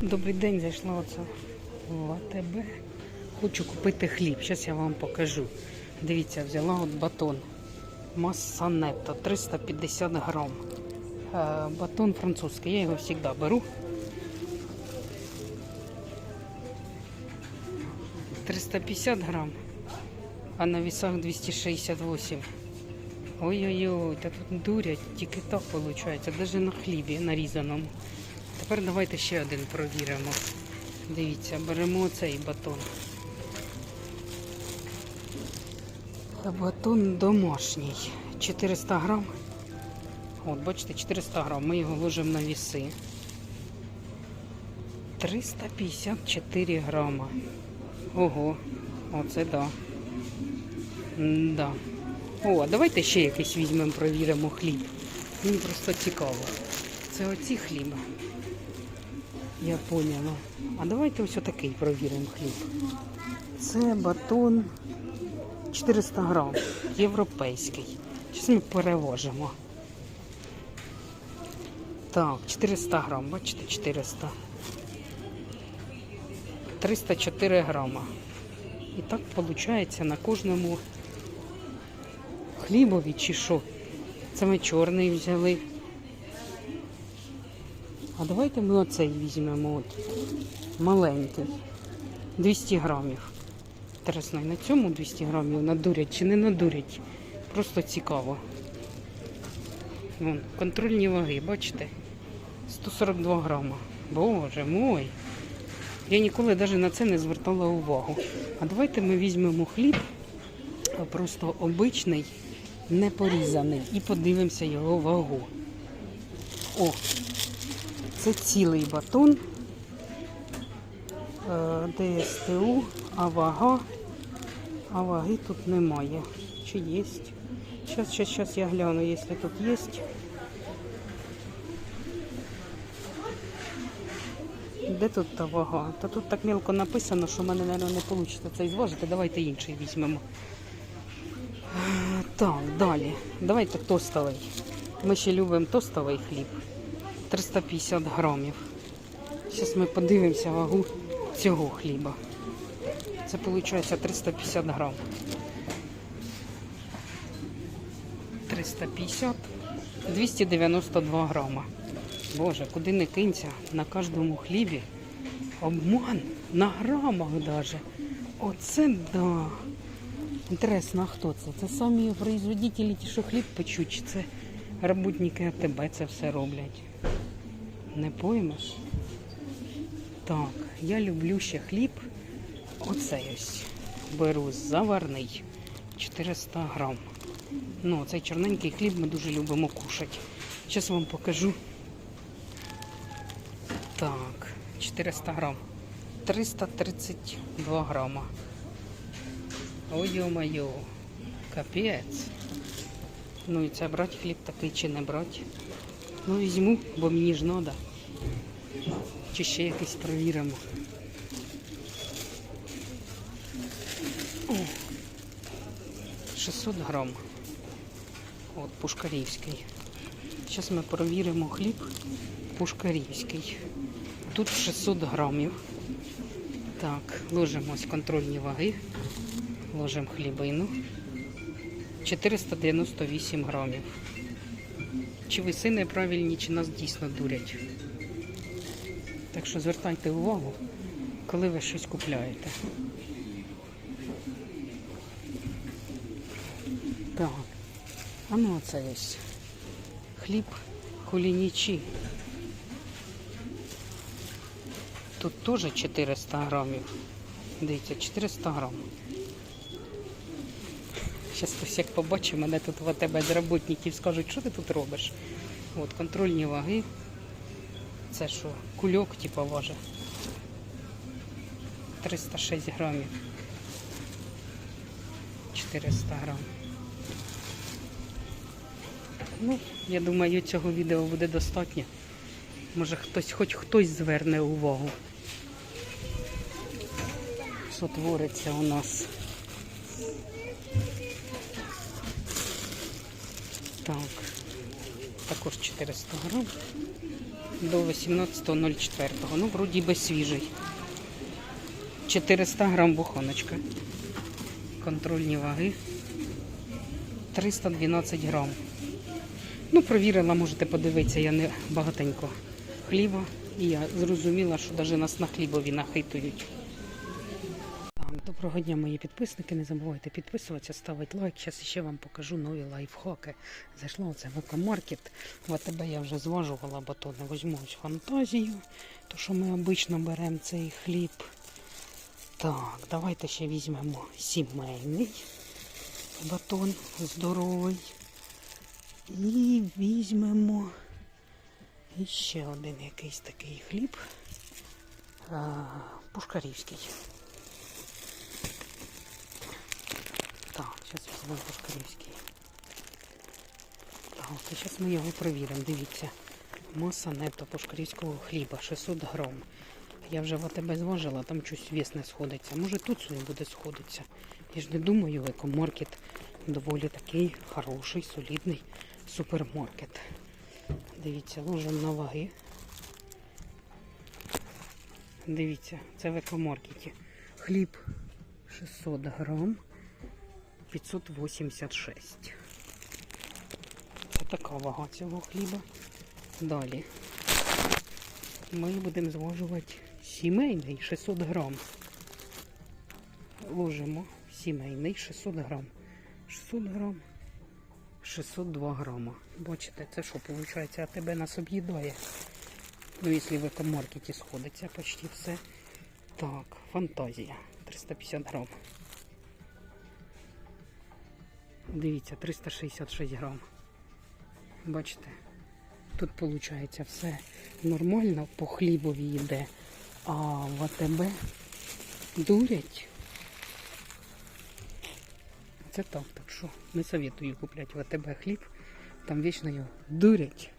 Добрий день, зайшла оце в АТБ. Хочу купити хліб. Зараз я вам покажу. Дивіться, взяла от батон. Маса нетто 350 грам. Е, Батон французький, я його завжди беру. 350 грам, а на весах 268. Ой-ой-ой, та тут дурять, тільки так виходить, навіть на хлібі нарізаному. Тепер давайте ще один провіримо. Дивіться, беремо цей батон. Батон домашній. 400 грам. От, бачите, 400 грам. Ми його ложимо на віси. 354 грама. Ого, оце да. Да. О, давайте ще якийсь візьмемо, провіримо хліб. Мені просто цікаво. Це оці хліба. Я поняла. А давайте ось отакий провіримо хліб. Це батон 400 грам, європейський. Зараз ми перевожимо. Так, 400 грам, бачите, 400. 304 грама. І так виходить на кожному хлібові чи що. Це ми чорний взяли. А давайте ми оцей візьмемо. От. Маленький. 200 грамів. Інтересно, на цьому 200 грамів надурять чи не надурять. Просто цікаво. Вон, контрольні ваги, бачите? 142 грама. Боже мой. Я ніколи навіть на це не звертала увагу. А давайте ми візьмемо хліб, просто обичний, не порізаний, і подивимося його вагу. О, це цілий батон. Е, ДСТУ, а вага. А ваги тут немає. Чи є? Зараз, зараз, зараз я гляну, якщо тут є. Де тут та вага? Та тут так мелко написано, що в мене, мабуть, не вийде цей зважити. Давайте інший візьмемо. Е, Так, далі. Давайте тостовий. Ми ще любимо тостовий хліб. 350 грамів. Зараз ми подивимося вагу цього хліба. Це виходить 350 грам. 350, 292 грама. Боже, куди не кинься, на кожному хлібі обман на грамах даже. Оце да. Інтересно, а хто це? Це самі производителі, ті, що хліб печуть, чи це роботники АТБ це все роблять. Не поймеш? Так, я люблю ще хліб. Оцей ось. Беру заварний 400 грам. Ну, цей чорненький хліб ми дуже любимо кушати. Зараз вам покажу. Так, 400 грам. 332 грама. Ой-ё-моё, капець. Ну і це брати хліб такий чи не брати. Ну візьму, бо мені ж треба. Чи ще якийсь провіримо. О, 600 грам. От пушкарівський. Зараз ми провіримо хліб пушкарівський. Тут 600 грамів. Так, ложимо ось контрольні ваги. Ложимо хлібину. 498 грамів. Чи веси неправильні, чи нас дійсно дурять. Так що звертайте увагу, коли ви щось купляєте. Так. А ну оце ось. Хліб кулінічі. Тут теж 400 грамів. Дивіться, 400 грам. Зараз хтось як побачить, мене тут в тебе з роботників скажуть, що ти тут робиш. От, контрольні ваги. Це що, кульок, типу, важить. 306 грамів. 400 грам. Ну, я думаю, цього відео буде достатньо. Може хтось, хоч хтось зверне увагу. Що твориться у нас. Так. також 400 грам до 18.04. Ну, вроді би свіжий. 400 грам бухоночка. Контрольні ваги. 312 грам. Ну, провірила, можете подивитися, я не багатенько хліба. І я зрозуміла, що навіть нас на хлібові нахитують. Доброго дня, мої підписники. Не забувайте підписуватися, ставити лайк. Зараз ще вам покажу нові лайфхаки. Зайшла в екомаркет. В АТБ я вже зважувала батони. Візьму фантазію, то що ми обично беремо цей хліб. Так, давайте ще візьмемо сімейний батон здоровий. І візьмемо ще один якийсь такий хліб. Пушкарівський. Так, Так, і зараз ми його провіримо. Дивіться. Маса нетто пушкарівського хліба 600 грам. Я вже в АТБ зважила, там щось вес не сходиться. Може тут сьогодні буде сходитися. Я ж не думаю, екомаркет доволі такий хороший, солідний супермаркет. Дивіться, ложимо на ваги. Дивіться, це в екомаркеті. Хліб 600 грам 586. Це така вага цього хліба. Далі ми будемо зважувати сімейний 600 грам. Ложимо сімейний 600 грам. 600 грам. 602 грама. Бачите, це що виходить, а тебе нас об'їдає. Ну, якщо в екомаркеті сходиться почти все. Так, фантазія. 350 грам. Дивіться, 366 грам. Бачите? Тут виходить все нормально, по хлібові йде, а в АТБ дурять. Це так, так що не советую купляти в АТБ хліб, там вічно його дурять.